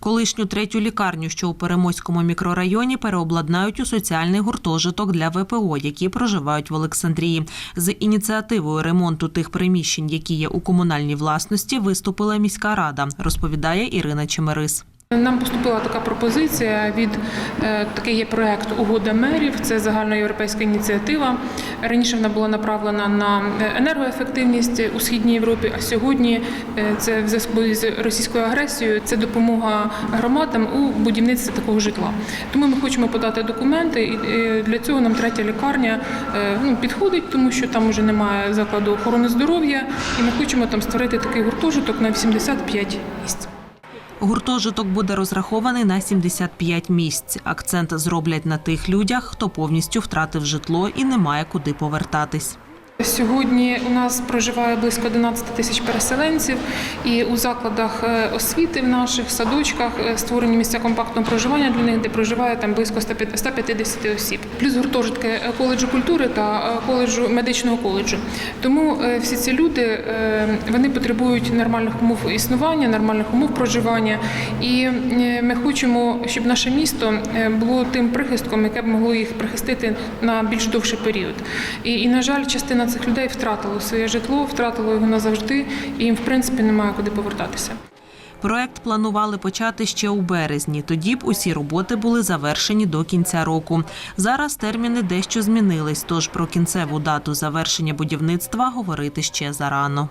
Колишню третю лікарню, що у Перемоському мікрорайоні, переобладнають у соціальний гуртожиток для ВПО, які проживають в Олександрії. З ініціативою ремонту тих приміщень, які є у комунальній власності, виступила міська рада, розповідає Ірина Чемерис. Нам поступила така пропозиція від е, такий є проект Угода мерів. Це загальноєвропейська ініціатива. Раніше вона була направлена на енергоефективність у східній Європі. А сьогодні е, це в зв'язку з російською агресією. Це допомога громадам у будівництві такого житла. Тому ми хочемо подати документи, і е, для цього нам третя лікарня е, ну, підходить, тому що там вже немає закладу охорони здоров'я, і ми хочемо там створити такий гуртожиток на 85 місць. Гуртожиток буде розрахований на 75 місць. Акцент зроблять на тих людях, хто повністю втратив житло і не має куди повертатись. Сьогодні у нас проживає близько 11 тисяч переселенців, і у закладах е, освіти в наших садочках е, створені місця компактного проживання для них, де проживає там близько 150 осіб. Плюс гуртожитки е, коледжу культури та коледжу медичного коледжу. Тому всі ці люди вони потребують нормальних умов існування, нормальних умов проживання. І ми хочемо, щоб наше місто було тим прихистком, яке б могло їх прихистити на більш довший період. І, і на жаль, частина цих людей втратило своє житло, втратило його назавжди, і їм в принципі немає куди повертатися. Проект планували почати ще у березні. Тоді б усі роботи були завершені до кінця року. Зараз терміни дещо змінились, тож про кінцеву дату завершення будівництва говорити ще зарано.